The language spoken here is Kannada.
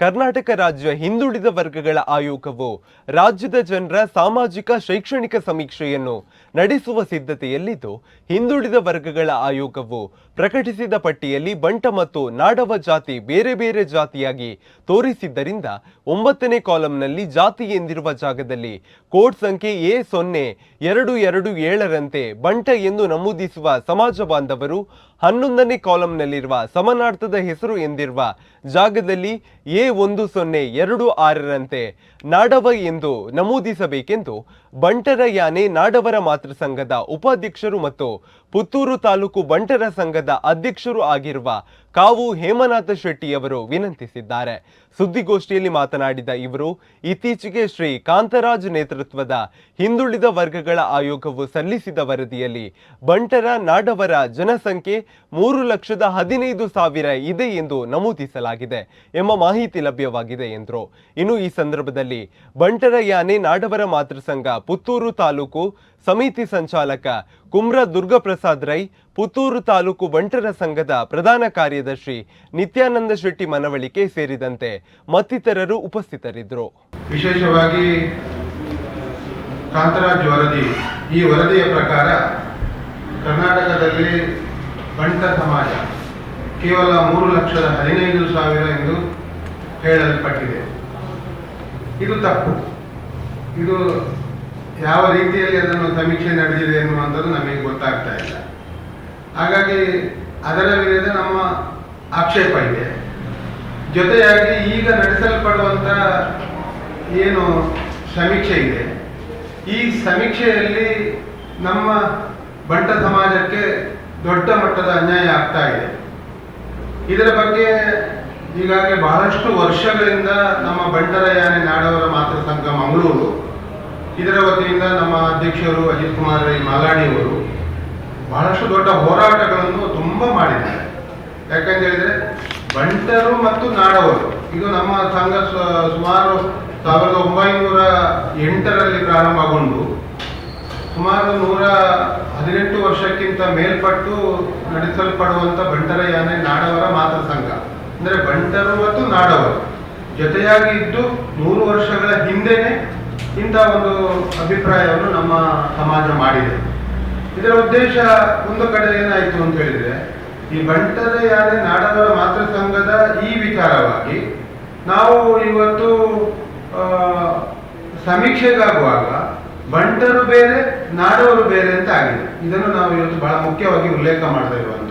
ಕರ್ನಾಟಕ ರಾಜ್ಯ ಹಿಂದುಳಿದ ವರ್ಗಗಳ ಆಯೋಗವು ರಾಜ್ಯದ ಜನರ ಸಾಮಾಜಿಕ ಶೈಕ್ಷಣಿಕ ಸಮೀಕ್ಷೆಯನ್ನು ನಡೆಸುವ ಸಿದ್ಧತೆಯಲ್ಲಿದ್ದು, ಹಿಂದುಳಿದ ವರ್ಗಗಳ ಆಯೋಗವು ಪ್ರಕಟಿಸಿದ ಪಟ್ಟಿಯಲ್ಲಿ ಬಂಟ ಮತ್ತು ನಾಡವ ಜಾತಿ ಬೇರೆ ಬೇರೆ ಜಾತಿಯಾಗಿ ತೋರಿಸಿದ್ದರಿಂದ ಒಂಬತ್ತನೇ ಕಾಲಂನಲ್ಲಿ ಜಾತಿ ಎಂದಿರುವ ಜಾಗದಲ್ಲಿ ಕೋಡ್ ಸಂಖ್ಯೆ ಎ ಸೊನ್ನೆ ಎರಡು ಎರಡು ಏಳರಂತೆ ಬಂಟ ಎಂದು ನಮೂದಿಸುವ ಸಮಾಜ ಬಾಂಧವರು ಹನ್ನೊಂದನೇ ಕಾಲಂನಲ್ಲಿರುವ ಸಮನಾರ್ಥದ ಹೆಸರು ಎಂದಿರುವ ಜಾಗದಲ್ಲಿ ಎ ಒಂದು ಸೊನ್ನೆ ಎರಡು ಆರರಂತೆ ನಾಡವ ಎಂದು ನಮೂದಿಸಬೇಕೆಂದು ಬಂಟರ ಯಾನೆ ನಾಡವರ ಮಾತೃ ಸಂಘದ ಉಪಾಧ್ಯಕ್ಷರು ಮತ್ತು ಪುತ್ತೂರು ತಾಲೂಕು ಬಂಟರ ಸಂಘದ ಅಧ್ಯಕ್ಷರು ಆಗಿರುವ ಕಾವು ಹೇಮನಾಥ ಶೆಟ್ಟಿಯವರು ವಿನಂತಿಸಿದ್ದಾರೆ. ಸುದ್ದಿಗೋಷ್ಠಿಯಲ್ಲಿ ಮಾತನಾಡಿದ ಇವರು, ಇತ್ತೀಚೆಗೆ ಶ್ರೀ ಕಾಂತರಾಜ್ ನೇತೃತ್ವದ ಹಿಂದುಳಿದ ವರ್ಗಗಳ ಆಯೋಗವು ಸಲ್ಲಿಸಿದ ವರದಿಯಲ್ಲಿ ಬಂಟರ ನಾಡವರ ಜನಸಂಖ್ಯೆ ಮೂರು ಲಕ್ಷದ ಹದಿನೈದು ಸಾವಿರ ಇದೆ ಎಂದು ನಮೂದಿಸಲಾಗಿದೆ ಎಂಬ ಮಾಹಿತಿ ಲಭ್ಯವಾಗಿದೆ ಎಂದರು. ಇನ್ನು ಈ ಸಂದರ್ಭದಲ್ಲಿ ಬಂಟರ ಯಾನೆ ನಾಡವರ ಮಾತೃಸಂಘ ಪುತ್ತೂರು ತಾಲೂಕು ಸಮಿತಿ ಸಂಚಾಲಕ ಕುಮ್ರ ದುರ್ಗಪ್ರಸಾದ್ ರೈ ಪುತ್ತೂರು ತಾಲೂಕು ಬಂಟರ ಸಂಘದ ಪ್ರಧಾನ ಕಾರ್ಯದರ್ಶಿ ನಿತ್ಯಾನಂದ ಶೆಟ್ಟಿ ಮನವಳಿಕೆ ಸೇರಿದಂತೆ ಮತ್ತಿತರರು ಉಪಸ್ಥಿತರಿದ್ದರು. ವಿಶೇಷವಾಗಿ ಕಾಂತರಾಜ್ ವರದಿ, ಈ ವರದಿಯ ಪ್ರಕಾರ ಕರ್ನಾಟಕದಲ್ಲಿ ಬಂಟ ಸಮಾಜ ಕೇವಲ ಮೂರು ಲಕ್ಷದ ಹದಿನೈದು ಸಾವಿರ ಎಂದು ಹೇಳಲ್ಪಟ್ಟಿದೆ. ಇದು ತಪ್ಪು. ಇದು ಯಾವ ರೀತಿಯಲ್ಲಿ ಅದನ್ನು ಸಮೀಕ್ಷೆ ನಡೆದಿದೆ ಎನ್ನುವಂಥದ್ದು ನಮಗೆ ಗೊತ್ತಾಗ್ತಾ ಇಲ್ಲ. ಹಾಗಾಗಿ ಅದರ ವಿರುದ್ಧ ನಮ್ಮ ಆಕ್ಷೇಪ ಇದೆ. ಜೊತೆಯಾಗಿ ಈಗ ನಡೆಸಲ್ಪಡುವಂಥ ಏನು ಸಮೀಕ್ಷೆ ಇದೆ. ಈ ಸಮೀಕ್ಷೆಯಲ್ಲಿ ನಮ್ಮ ಬಂಟ ಸಮಾಜಕ್ಕೆ ದೊಡ್ಡ ಮಟ್ಟದ ಅನ್ಯಾಯ ಆಗ್ತಾ ಇದೆ. ಇದರ ಬಗ್ಗೆ ಈಗಾಗಲೇ ಬಹಳಷ್ಟು ವರ್ಷಗಳಿಂದ ನಮ್ಮ ಬಂಟರ ಯಾನೆ ನಾಡವರ ಮಾತೃ ಸಂಘ ಮಂಗಳೂರು ಇದರ ವತಿಯಿಂದ ನಮ್ಮ ಅಧ್ಯಕ್ಷರು ಅಜಿತ್ ಕುಮಾರ್ ರೈ ಮಾಲಾಡಿಯವರು ಬಹಳಷ್ಟು ದೊಡ್ಡ ಹೋರಾಟಗಳನ್ನು ತುಂಬ ಮಾಡಿದ್ದಾರೆ. ಯಾಕಂತ ಹೇಳಿದ್ರೆ ಬಂಟರು ಮತ್ತು ನಾಡವರು, ಇದು ನಮ್ಮ ಸಂಘ ಸುಮಾರು ಸಾವಿರದ ಒಂಬೈನೂರ ಎಂಟರಲ್ಲಿ ಪ್ರಾರಂಭಗೊಂಡು ಸುಮಾರು ನೂರ ಹದಿನೆಂಟು ವರ್ಷಕ್ಕಿಂತ ಮೇಲ್ಪಟ್ಟು ನಡೆಸಲ್ಪಡುವಂಥ ಬಂಟರ ಯಾನೆ ನಾಡವರ ಮಾತೃ ಸಂಘ. ಅಂದರೆ ಬಂಟರು ಮತ್ತು ನಾಡವರು ಜೊತೆಯಾಗಿ ಇದ್ದು ನೂರು ವರ್ಷಗಳ ಹಿಂದೆನೆ ಇಂಥ ಒಂದು ಅಭಿಪ್ರಾಯವನ್ನು ನಮ್ಮ ಸಮಾಜ ಮಾಡಿದೆ. ಇದರ ಉದ್ದೇಶ ಒಂದು ಕಡೆ ಏನಾಯಿತು ಅಂತ ಹೇಳಿದ್ರೆ, ಈ ಬಂಟದ ಯಾನೆ ನಾಡವರ ಮಾತೃ ಸಂಘದ ಈ ವಿಚಾರವಾಗಿ ನಾವು ಇವತ್ತು ಸಮೀಕ್ಷೆಗಾಗುವಾಗ ಬಂಟರು ಬೇರೆ, ನಾಡವರು ಬೇರೆ ಅಂತ ಆಗಿದೆ. ಇದನ್ನು ನಾವು ಇವತ್ತು ಬಹಳ ಮುಖ್ಯವಾಗಿ ಉಲ್ಲೇಖ ಮಾಡ್ತಾ